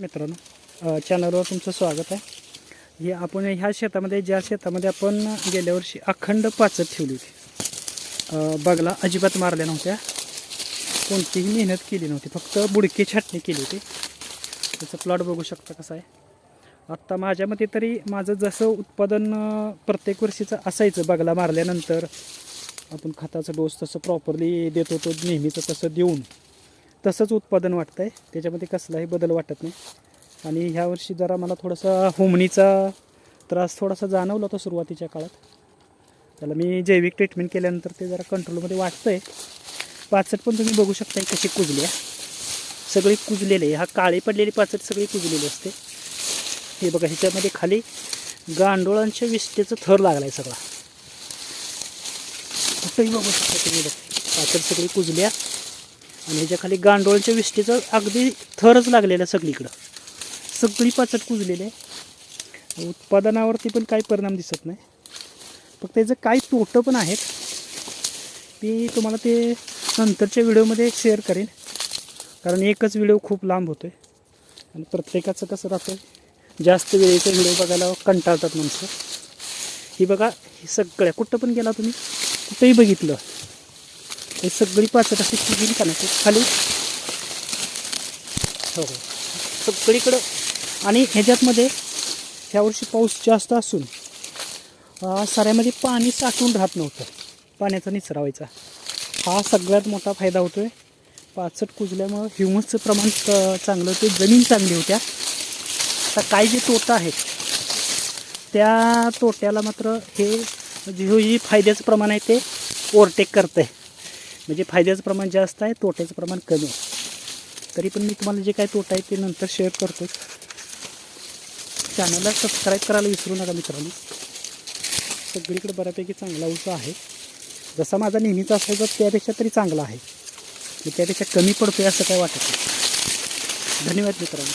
मित्रांनो चॅनलवर तुमचं स्वागत आहे. हे आपण ह्या शेतामध्ये ज्या शेतामध्ये आपण गेल्या वर्षी अखंड पाचत ठेवली होती. बगला अजिबात मारल्या नव्हत्या. कोणतीही मेहनत केली नव्हती. फक्त बुडकी छाटणी केली होती. त्याचं प्लॉट बघू शकता कसं आहे. आत्ता माझ्या मते तरी माझं जसं उत्पादन प्रत्येक वर्षीचं असायचं बगला मारल्यानंतर आपण खताचा डोस तसं प्रॉपरली देत होतो नेहमीचं तसं देऊन. तसंच उत्पादन वाटतं आहे त्याच्यामध्ये कसलाही बदल वाटत नाही. आणि ह्या वर्षी जरा मला थोडासा होमणीचा त्रास थोडासा जाणवला होता सुरुवातीच्या काळात. त्याला मी जैविक ट्रीटमेंट केल्यानंतर ते जरा कंट्रोलमध्ये वाटतं आहे पाचट पण तुम्ही बघू शकता कशी कुजली आहे. सगळी कुजलेली आहे. हा काळी पडलेली पाचट सगळी कुजलेली असते. हे बघा ह्याच्यामध्ये खाली गांडोळांच्या विष्टेचं थर लागला आहे सगळा. कुठंही बघू शकता तुम्ही बघ. पाचट सगळी कुजली आहे. आणि ह्याच्या खाली गांडोळच्या विष्टीचं अगदी थरच लागलेलं आहे सगळीकडं. सगळी पाचट कुजलेली आहे. उत्पादनावरती पण काही परिणाम दिसत नाही. फक्त त्याचं काही तोटं पण आहेत. ती तुम्हाला ते नंतरच्या व्हिडिओमध्ये शेअर करेन. कारण एकच व्हिडिओ खूप लांब होतो आहे आणि प्रत्येकाचं कसं राहतं जास्त वेळेचा व्हिडिओ बघायला कंटाळतात माणसं. ही बघा ही सगळ्या. कुठं पण गेला तुम्ही कुठंही बघितलं हे सगळी पाचट अशी कुजली का नाही खाली. हो. हो सगळीकडं. आणि ह्याच्यातमध्ये ह्यावर्षी पाऊस जास्त असून साऱ्यामध्ये सऱ्यामध्ये पाणी साठून राहत नव्हतं. पाण्याचा निचरा व्हायचा. हा सगळ्यात मोठा फायदा होतो आहे पाचट कुजल्यामुळं ह्युमसचं प्रमाण चांगलं होते जमीन चांगली होत्या. आता काय जे तोटा आहेत त्या तोट्याला मात्र हे जे फायद्याचं प्रमाण आहे ते ओव्हरटेक करतं आहे म्हणजे फायद्याचं प्रमाण जास्त आहे तोट्याचं प्रमाण कमी आहे. तरी पण मी तुम्हाला जे काय तोटा आहे ते नंतर शेअर करतो. चॅनलला सबस्क्राईब करायला विसरू नका मित्रांनो. सगळीकडे बऱ्यापैकी चांगला उसा आहे. जसा माझा नेहमीचा असायचा त्यापेक्षा तरी चांगला आहे. मी त्यापेक्षा कमी पडतोय असं काय वाटत नाही. धन्यवाद मित्रांनो.